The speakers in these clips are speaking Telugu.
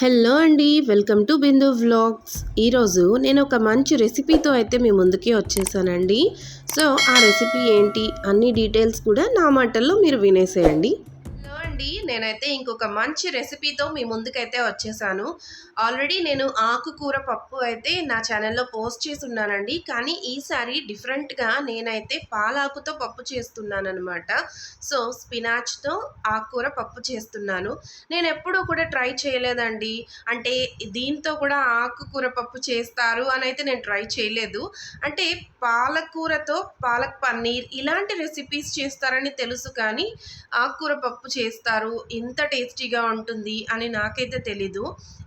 హలో అండి వెల్కమ్ టు బిందు వ్లాగ్స్. ఈరోజు నేను ఒక మంచి రెసిపీతో అయితే మీ ముందుకి వచ్చేసానండి. సో ఆ రెసిపీ ఏంటి అన్ని డీటెయిల్స్ కూడా నా మాటల్లో మీరు వినేసేయండి. అండి నేనైతే ఇంకొక మంచి రెసిపీతో మీ ముందుకైతే వచ్చేసాను. ఆల్రెడీ నేను ఆకుకూర పప్పు అయితే నా ఛానల్లో పోస్ట్ చేసి ఉన్నానండి కానీ ఈసారి డిఫరెంట్గా నేనైతే పాలాకుతో పప్పు చేస్తున్నాను అనమాట సో స్పినాచ్తో ఆకుకూర పప్పు చేస్తున్నాను. నేను ఎప్పుడూ కూడా ట్రై చేయలేదండి. అంటే దీంతో కూడా ఆకుకూర పప్పు చేస్తారు అని అయితే నేను ట్రై చేయలేదు. అంటే పాలకూరతో పాలక్ పన్నీర్ ఇలాంటి రెసిపీస్ చేస్తారని తెలుసు కానీ ఆకుకూర పప్పు చేస్తారు ఇంత టేస్టీగా ఉంటుంది అని నాకైతే తెలీదు.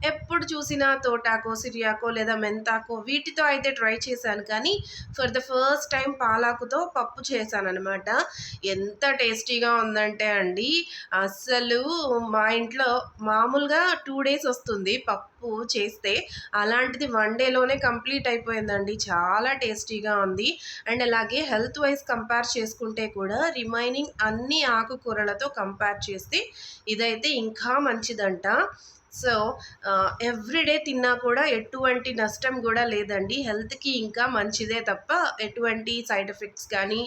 ఎప్పుడు చూసినా తోటాకో సిరియాకో లేదా మెంతాకో వీటితో అయితే ట్రై చేశాను. కానీ ఫర్ ద ఫస్ట్ టైం పాలాకుతో పప్పు చేశాను అనమాట ఎంత టేస్టీగా ఉందంటే అండి అస్సలు మా ఇంట్లో మామూలుగా టూ డేస్ వస్తుంది పప్పు చేస్తే అలాంటిది వన్ డేలోనే కంప్లీట్ అయిపోయిందండి. చాలా టేస్టీగా ఉంది. అండ్ అలాగే హెల్త్ వైజ్ కంపేర్ చేసుకుంటే కూడా రిమైనింగ్ అన్ని ఆకుకూరలతో కంపేర్ చేస్తే ఇదైతే ఇంకా మంచిదంట. సో ఎవ్రీడే తిన్నా కూడా ఎటువంటి నష్టం కూడా లేదండి. హెల్త్కి ఇంకా మంచిదే తప్ప ఎటువంటి సైడ్ ఎఫెక్ట్స్ కానీ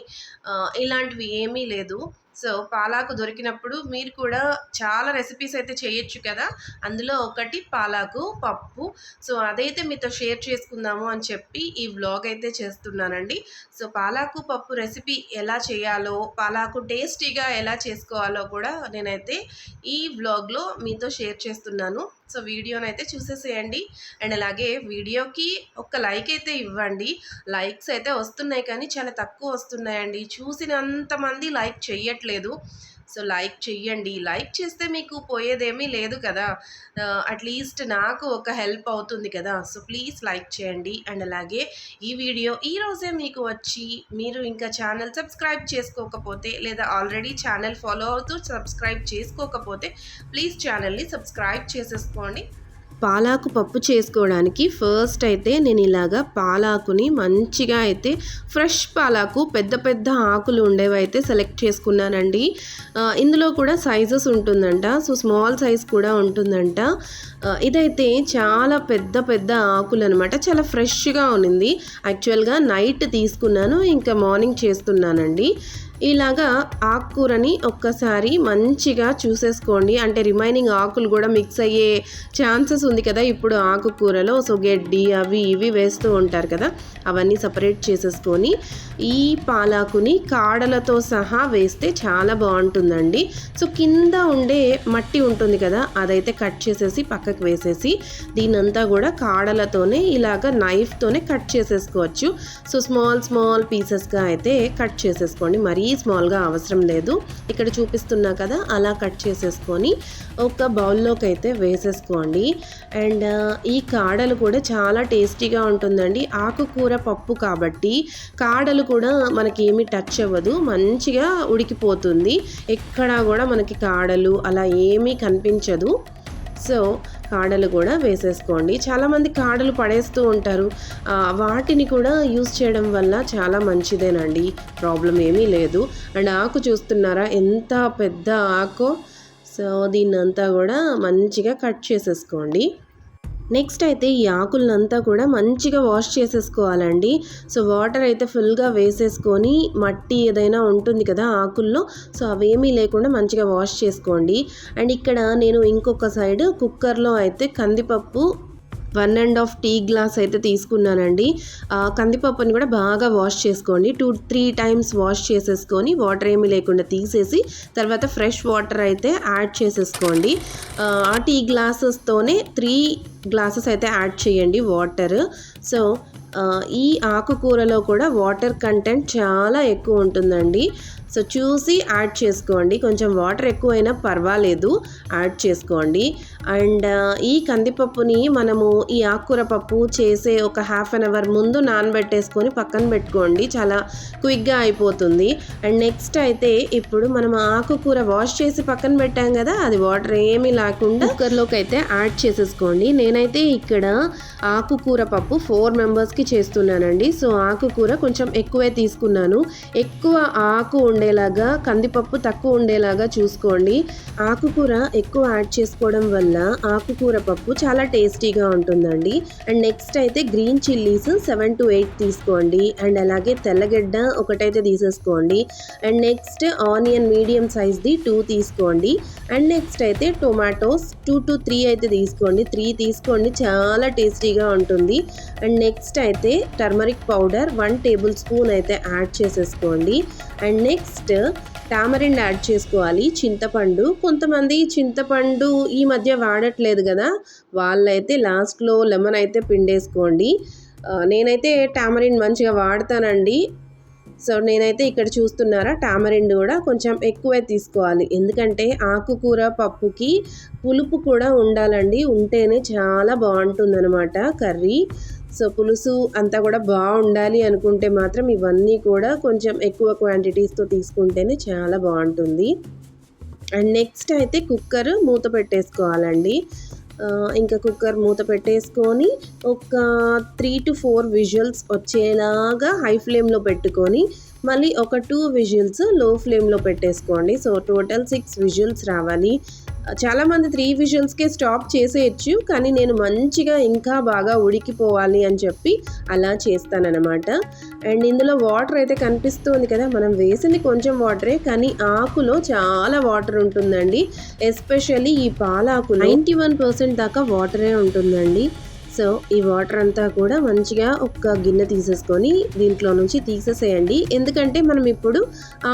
ఇలాంటివి ఏమీ లేదు. సో పాలాకు దొరికినప్పుడు మీరు కూడా చాలా రెసిపీస్ అయితే చేయొచ్చు కదా. అందులో ఒకటి పాలాకు పప్పు. సో అదైతే మీతో షేర్ చేసుకుందాము అని చెప్పి ఈ వ్లాగ్ అయితే చేస్తున్నానండి. సో పాలాకు పప్పు రెసిపీ ఎలా చేయాలో పాలాకు టేస్టీగా ఎలా చేసుకోవాలో కూడా నేనైతే ఈ వ్లాగ్లో మీతో షేర్ చేస్తున్నాను. సో వీడియోని అయితే చూసేసేయండి. అండ్ అలాగే వీడియోకి ఒక లైక్ అయితే ఇవ్వండి. లైక్స్ అయితే వస్తున్నాయి కానీ చాలా తక్కువ వస్తున్నాయండి. చూసినంత మంది లైక్ చేయట్లేదు సో లైక్ చెయ్యండి. లైక్ చేస్తే మీకు పోయేదేమీ లేదు కదా. అట్లీస్ట్ నాకు ఒక హెల్ప్ అవుతుంది కదా. సో ప్లీజ్ లైక్ చేయండి. అండ్ అలాగే ఈ వీడియో ఈరోజే మీకు వచ్చి మీరు ఇంకా ఛానల్ సబ్స్క్రైబ్ చేసుకోకపోతే లేదా ఆల్రెడీ ఛానల్ ఫాలో అవుతూ సబ్స్క్రైబ్ చేసుకోకపోతే ప్లీజ్ ఛానల్ని సబ్స్క్రైబ్ చేసేసుకోండి. పాలాకు పప్పు చేసుకోవడానికి ఫస్ట్ అయితే నేను ఇలాగా పాలాకుని మంచిగా అయితే ఫ్రెష్ పాలాకు పెద్ద పెద్ద ఆకులు ఉండేవి అయితే సెలెక్ట్ చేసుకున్నానండి. ఇందులో కూడా సైజెస్ ఉంటుందంట. సో స్మాల్ సైజ్ కూడా ఉంటుందంట. ఇదైతే చాలా పెద్ద పెద్ద ఆకులు అనమాట చాలా ఫ్రెష్గా ఉన్నింది. యాక్చువల్గా నైట్ తీసుకున్నాను ఇంకా మార్నింగ్ చేస్తున్నానండి. ఇలాగా ఆకుకూరని ఒక్కసారి మంచిగా చూసేసుకోండి. అంటే రిమైనింగ్ ఆకులు కూడా మిక్స్ అయ్యే ఛాన్సెస్ ఉంది కదా ఇప్పుడు ఆకుకూరలో. సో గడ్డి అవి ఇవి వేస్తూ ఉంటారు కదా. అవన్నీ సపరేట్ చేసేసుకొని ఈ పాలాకుని కాడలతో సహా వేస్తే చాలా బాగుంటుందండి. సో కింద ఉండే మట్టి ఉంటుంది కదా అదైతే కట్ చేసేసి పక్కకు వేసేసి దీనంతా కూడా కాడలతోనే ఇలాగ నైఫ్తోనే కట్ చేసేసుకోవచ్చు. సో స్మాల్ స్మాల్ పీసెస్గా అయితే కట్ చేసేసుకోండి. మరీ స్మాల్గా అవసరం లేదు. ఇక్కడ చూపిస్తున్నా కదా అలా కట్ చేసేసుకొని ఒక బౌల్లోకి అయితే వేసేసుకోండి. అండ్ ఈ కాడలు కూడా చాలా టేస్టీగా ఉంటుందండి. ఆకుకూర పప్పు కాబట్టి కాడలు కూడా మనకి ఏమి టచ్ అవ్వదు. మంచిగా ఉడికిపోతుంది. ఎక్కడా కూడా మనకి కాడలు అలా ఏమీ కనిపించదు. సో కాడలు కూడా వేసేసుకోండి. చాలామంది కాడలు పడేస్తూ ఉంటారు. వాటిని కూడా యూస్ చేయడం వల్ల చాలా మంచిదేనండి. ప్రాబ్లం ఏమీ లేదు. అండ్ ఆకు చూస్తున్నారా? ఎంత పెద్ద ఆకు. సో దీన్నంతా కూడా మంచిగా కట్ చేసేసుకోండి. నెక్స్ట్ అయితే ఈ ఆకులనంతా కూడా మంచిగా వాష్ చేసేసుకోవాలండి. సో వాటర్ అయితే ఫుల్గా వేసేసుకొని మట్టి ఏదైనా ఉంటుంది కదా ఆకుల్లో సో అవేమీ లేకుండా మంచిగా వాష్ చేసుకోండి. అండ్ ఇక్కడ నేను ఇంకొక సైడ్ కుక్కర్లో అయితే కందిపప్పు one and half tea glass అయితే తీసుకున్నానండి. కందిపప్పుని కూడా బాగా వాష్ చేసుకోండి. టూ త్రీ టైమ్స్ వాష్ చేసేసుకొని వాటర్ ఏమీ లేకుండా తీసేసి తర్వాత ఫ్రెష్ వాటర్ అయితే యాడ్ చేసేసుకోండి. ఆ, టీ గ్లాసెస్తోనే త్రీ గ్లాసెస్ అయితే యాడ్ చేయండి వాటర్. సో ఈ ఆకుకూరలో కూడా వాటర్ కంటెంట్ చాలా ఎక్కువ ఉంటుందండి. సో చూసి యాడ్ చేసుకోండి. కొంచెం వాటర్ ఎక్కువైనా పర్వాలేదు యాడ్ చేసుకోండి. అండ్ ఈ కందిపప్పుని మనము ఈ ఆకుకూర పప్పు చేసే ఒక హాఫ్ అన్ అవర్ ముందు నానబెట్టేసుకొని పక్కన పెట్టుకోండి. చాలా క్విక్గా అయిపోతుంది. అండ్ నెక్స్ట్ అయితే ఇప్పుడు మనం ఆకుకూర వాష్ చేసి పక్కన పెట్టాం కదా అది వాటర్ ఏమీ లేకుండా కుక్కర్లోకి అయితే యాడ్ చేసేసుకోండి. నేనైతే ఇక్కడ ఆకుకూర పప్పు ఫోర్ మెంబర్స్కి చేస్తున్నానండి. సో ఆకుకూర కొంచెం ఎక్కువే తీసుకున్నాను. ఎక్కువ ఆకు ఉండేలాగా కందిపప్పు తక్కువ ఉండేలాగా చూసుకోండి. ఆకుకూర ఎక్కువ యాడ్ చేసుకోవడం వల్ల ఆకుకూర పప్పు చాలా టేస్టీగా ఉంటుందండి. అండ్ నెక్స్ట్ అయితే green chillies seven to eight తీసుకోండి. అండ్ అలాగే తెల్లగడ్డ ఒకటైతే తీసేసుకోండి. అండ్ నెక్స్ట్ ఆనియన్ మీడియం సైజ్ది టూ తీసుకోండి. అండ్ నెక్స్ట్ అయితే టొమాటోస్ టూ టు త్రీ అయితే తీసుకోండి. త్రీ తీసుకోండి చాలా టేస్టీగా ఉంటుంది. అండ్ నెక్స్ట్ అయితే turmeric powder one table spoon అయితే యాడ్ చేసేసుకోండి. అండ్ నెక్స్ట్ టామరిండ్ యాడ్ చేసుకోవాలి. చింతపండు కొంతమంది చింతపండు ఈ మధ్య వాడట్లేదు కదా వాళ్ళైతే లాస్ట్లో లెమన్ అయితే పిండేసుకోండి. నేనైతే టామరిండ్ మంచిగా వాడతానండి. సో నేనైతే ఇక్కడ చూస్తున్నారా టామరిండ్ కూడా కొంచెం ఎక్కువే తీసుకోవాలి. ఎందుకంటే ఆకుకూర పప్పుకి పులుపు కూడా ఉండాలండి. ఉంటేనే చాలా బాగుంటుందన్నమాట కర్రీ. సో పులుసు అంతా కూడా బాగుండాలి అనుకుంటే మాత్రం ఇవన్నీ కూడా కొంచెం ఎక్కువ క్వాంటిటీస్తో తీసుకుంటేనే చాలా బాగుంటుంది. అండ్ నెక్స్ట్ అయితే కుక్కర్ మూత పెట్టేసుకోవాలండి. ఇంకా కుక్కర్ మూత పెట్టేసుకొని ఒక త్రీ టు ఫోర్ విజువల్స్ వచ్చేలాగా హై ఫ్లేమ్లో పెట్టుకొని మళ్ళీ ఒక టూ విజువల్స్లో ఫ్లేమ్లో పెట్టేసుకోండి. సో టోటల్ సిక్స్ విజువల్స్ రావాలి. చాలామంది త్రీ విజిల్స్కే స్టాప్ చేసేయచ్చు కానీ నేను మంచిగా ఇంకా బాగా ఉడికిపోవాలి అని చెప్పి అలా చేస్తానన్నమాట. అండ్ ఇందులో వాటర్ అయితే కనిపిస్తుంది కదా మనం వేసింది కొంచెం వాటరే కానీ ఆకులో చాలా వాటర్ ఉంటుందండి. ఎస్పెషల్లీ ఈ పాలాకు నైంటీ వన్ పర్సెంట్ దాకా వాటరే ఉంటుందండి. సో ఈ వాటర్ అంతా కూడా మంచిగా ఒక గిన్నె తీసేసుకొని దీంట్లో నుంచి తీసేసేయండి. ఎందుకంటే మనం ఇప్పుడు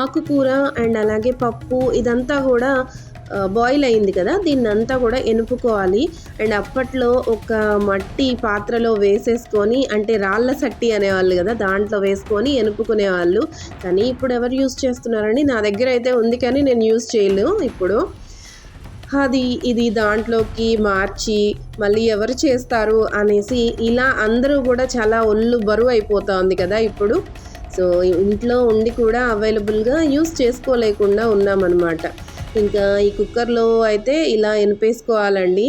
ఆకుకూర అండ్ అలాగే పప్పు ఇదంతా కూడా బాయిల్ అయింది కదా దీన్ని అంతా కూడా ఎనుపుకోవాలి. అండ్ అప్పట్లో ఒక మట్టి పాత్రలో వేసేసుకొని అంటే రాళ్ళ సట్టి అనేవాళ్ళు కదా దాంట్లో వేసుకొని ఎనుపుకునేవాళ్ళు. కానీ ఇప్పుడు ఎవరు యూస్ చేస్తున్నారని నా దగ్గర అయితే ఉంది కానీ నేను యూస్ చేయలేను ఇప్పుడు. అది ఇది దాంట్లోకి మార్చి మళ్ళీ ఎవరు చేస్తారు అనేసి ఇలా అందరూ కూడా చాలా ఒళ్ళు బరువు అయిపోతుంది కదా ఇప్పుడు. సో ఇంట్లో ఉండి కూడా అవైలబుల్గా యూస్ చేసుకోలేకుండా ఉన్నామన్నమాట. ఇంకా ఈ కుక్కర్లో అయితే ఇలా ఎనిపేసుకోవాలండి.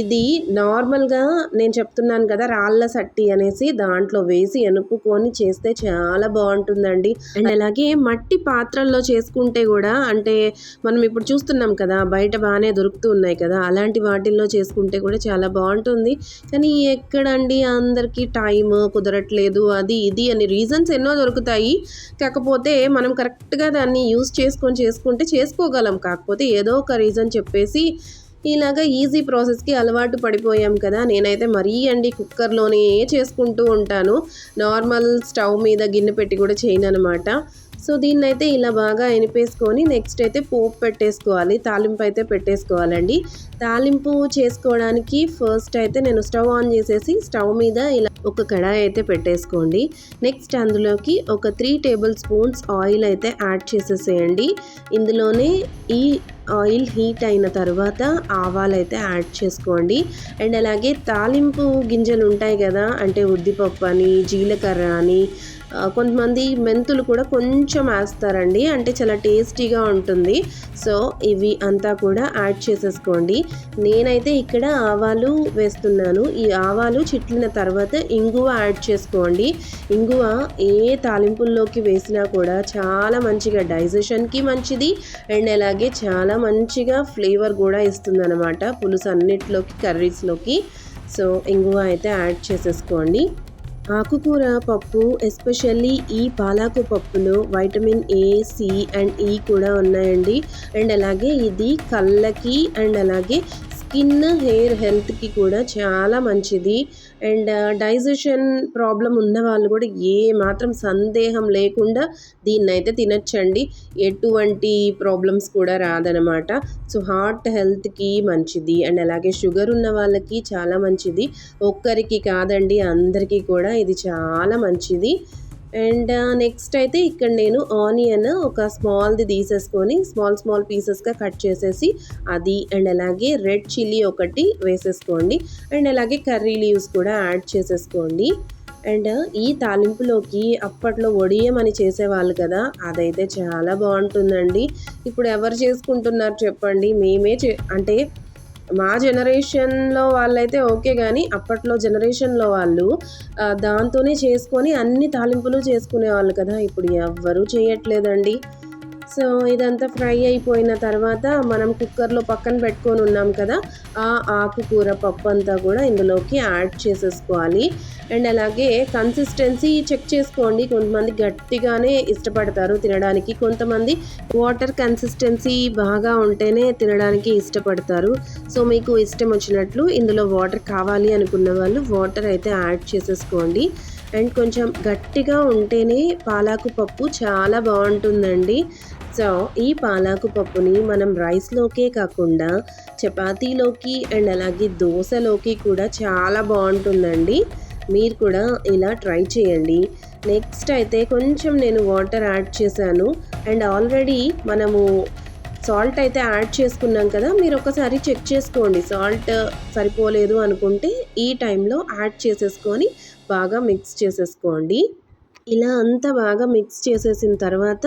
ఇది నార్మల్గా నేను చెప్తున్నాను కదా రాళ్ళ సట్టి అనేసి దాంట్లో వేసి ఎనుపుకొని చేస్తే చాలా బాగుంటుందండి. అండ్ అలాగే మట్టి పాత్రల్లో చేసుకుంటే కూడా అంటే మనం ఇప్పుడు చూస్తున్నాం కదా బయట బాగానే దొరుకుతూ ఉన్నాయి కదా అలాంటి వాటిల్లో చేసుకుంటే కూడా చాలా బాగుంటుంది. కానీ ఎక్కడండి అందరికీ టైం కుదరట్లేదు అది ఇది అని రీజన్స్ ఎన్నో దొరుకుతాయి. కాకపోతే మనం కరెక్ట్గా దాన్ని యూస్ చేసుకొని చేసుకుంటే చేసుకోగలం. కాకపోతే ఏదో ఒక రీజన్ చెప్పేసి ఇలాగ ఈజీ ప్రాసెస్కి అలవాటు పడిపోయాం కదా. నేనైతే మరీ అండి కుక్కర్లోనే చేసుకుంటూ ఉంటాను. నార్మల్ స్టవ్ మీద గిన్నె పెట్టి కూడా చేయను అనమాట సో దీన్ని అయితే ఇలా బాగా ఎనిపేసుకొని నెక్స్ట్ అయితే పోపు పెట్టేసుకోవాలి. తాలింపు అయితే పెట్టేసుకోవాలండి. తాలింపు చేసుకోవడానికి ఫస్ట్ అయితే నేను స్టవ్ ఆన్ చేసేసి స్టవ్ మీద ఇలా ఒక కడాయి అయితే పెట్టేసుకోండి. నెక్స్ట్ అందులోకి ఒక త్రీ టేబుల్ స్పూన్స్ ఆయిల్ అయితే యాడ్ చేసేసేయండి. ఇందులోనే ఈ ఆయిల్ హీట్ అయిన తర్వాత ఆవాలైతే యాడ్ చేసుకోండి. అండ్ అలాగే తాలింపు గింజలు ఉంటాయి కదా అంటే ఉద్దిపప్పు అని జీలకర్ర అని కొంతమంది మెంతులు కూడా కొంచెం వేస్తారండి. అంటే చాలా టేస్టీగా ఉంటుంది. సో ఇవి అంతా కూడా యాడ్ చేసేసుకోండి. నేనైతే ఇక్కడ ఆవాలు వేస్తున్నాను. ఈ ఆవాలు చిట్లిన తర్వాత ఇంగువ యాడ్ చేసుకోండి. ఇంగువ ఏ తాలింపుల్లోకి వేసినా కూడా చాలా మంచిగా డైజెషన్కి మంచిది. అండ్ అలాగే చాలా మంచిగా ఫ్లేవర్ కూడా ఇస్తుంది అనమాట పులుసు అన్నిటిలోకి కర్రీస్లోకి. సో ఇంగువ అయితే యాడ్ చేసేసుకోండి. ఆకుకూర పప్పు ఎస్పెషల్లీ ఈ పాలాకు పప్పులో వైటమిన్ ఏ సి అండ్ ఈ కూడా ఉన్నాయండి. అండ్ అలాగే ఇది కళ్ళకి అండ్ అలాగే స్కిన్ హెయిర్ హెల్త్కి కూడా చాలా మంచిది. అండ్ డైజెషన్ ప్రాబ్లం ఉన్న వాళ్ళు కూడా ఏ మాత్రం సందేహం లేకుండా దీన్ని అయితే తినచ్చండి. ఎటువంటి ప్రాబ్లమ్స్ కూడా రాదనమాట. సో హార్ట్ హెల్త్కి మంచిది. అండ్ అలాగే షుగర్ ఉన్న వాళ్ళకి చాలా మంచిది. ఒక్కరికి కాదండి అందరికీ కూడా ఇది చాలా మంచిది. అండ్ నెక్స్ట్ అయితే ఇక్కడ నేను ఆనియన్ ఒక స్మాల్ది తీసేసుకొని స్మాల్ స్మాల్ పీసెస్గా కట్ చేసేసి అది అండ్ అలాగే రెడ్ చిల్లీ ఒకటి వేసేసుకోండి. అండ్ అలాగే కర్రీ లీవ్స్ కూడా యాడ్ చేసేసుకోండి. అండ్ ఈ తాలింపులోకి అప్పట్లో వడియం అని చేసేవాళ్ళు కదా అదైతే చాలా బాగుంటుందండి. ఇప్పుడు ఎవరు చేసుకుంటున్నారు చెప్పండి మేమే చే అంటే మా జనరేషన్లో వాళ్ళైతే ఓకే కానీ అప్పట్లో జనరేషన్లో వాళ్ళు దాంతోనే చేసుకొని అన్ని తాలింపులు చేసుకునే వాళ్ళు కదా. ఇప్పుడు ఎవ్వరూ చేయట్లేదండి. సో ఇదంతా ఫ్రై అయిపోయిన తర్వాత మనం కుక్కర్లో పక్కన పెట్టుకొని ఉన్నాం కదా ఆ ఆకుకూర పప్పు అంతా కూడా ఇందులోకి యాడ్ చేసేసుకోవాలి. అండ్ అలాగే కన్సిస్టెన్సీ చెక్ చేసుకోండి. కొంతమంది గట్టిగానే ఇష్టపడతారు తినడానికి. కొంతమంది వాటర్ కన్సిస్టెన్సీ బాగా ఉంటేనే తినడానికి ఇష్టపడతారు. సో మీకు ఇష్టం వచ్చినట్లు ఇందులో వాటర్ కావాలి అనుకున్న వాళ్ళు వాటర్ అయితే యాడ్ చేసేసుకోండి. అండ్ కొంచెం గట్టిగా ఉంటేనే పాలాకు పప్పు చాలా బాగుంటుందండి. సో ఈ పాలాకు పప్పుని మనం రైస్లోకే కాకుండా చపాతీలోకి అండ్ అలాగే దోశలోకి కూడా చాలా బాగుంటుందండి. మీరు కూడా ఇలా ట్రై చేయండి. నెక్స్ట్ అయితే కొంచెం నేను వాటర్ యాడ్ చేశాను. అండ్ ఆల్రెడీ మనము సాల్ట్ అయితే యాడ్ చేసుకున్నాం కదా మీరు ఒకసారి చెక్ చేసుకోండి. సాల్ట్ సరిపోలేదు అనుకుంటే ఈ టైంలో యాడ్ చేసేసుకొని బాగా మిక్స్ చేసేసుకోండి. ఇలా అంతా బాగా మిక్స్ చేసేసిన తర్వాత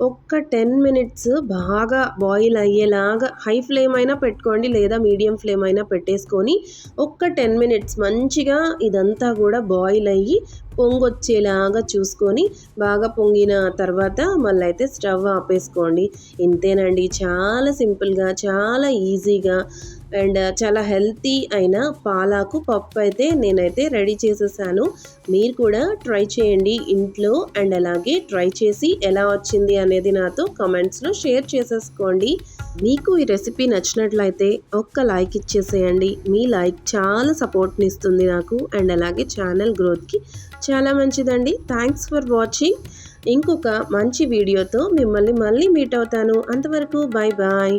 ఒక్క టెన్ మినిట్స్ బాగా బాయిల్ అయ్యేలాగా హై ఫ్లేమ్ అయినా పెట్టుకోండి లేదా మీడియం ఫ్లేమ్ అయినా పెట్టేసుకొని ఒక్క టెన్ మినిట్స్ మంచిగా ఇదంతా కూడా బాయిల్ అయ్యి పొంగొచ్చేలాగా చూసుకొని బాగా పొంగిన తర్వాత మళ్ళీ అయితే స్టవ్ ఆపేసుకోండి. ఇంతేనండి. చాలా సింపుల్గా చాలా ఈజీగా అండ్ చాలా హెల్తీ అయిన పాలాకు పప్పు అయితే నేనైతే రెడీ చేసేసాను. మీరు కూడా ట్రై చేయండి ఇంట్లో అండ్ అలాగే ట్రై చేసి ఎలా వచ్చింది అనేది నాతో కమెంట్స్లో షేర్ చేసేసుకోండి. మీకు ఈ రెసిపీ నచ్చినట్లయితే ఒక్క లైక్ ఇచ్చేసేయండి. మీ లైక్ చాలా సపోర్ట్ని ఇస్తుంది నాకు అండ్ అలాగే ఛానల్ గ్రోత్కి చాలా మంచిదండి. థ్యాంక్స్ ఫర్ వాచింగ్ ఇంకొక మంచి వీడియోతో మిమ్మల్ని మళ్ళీ మీట్ అవుతాను. అంతవరకు బాయ్ బాయ్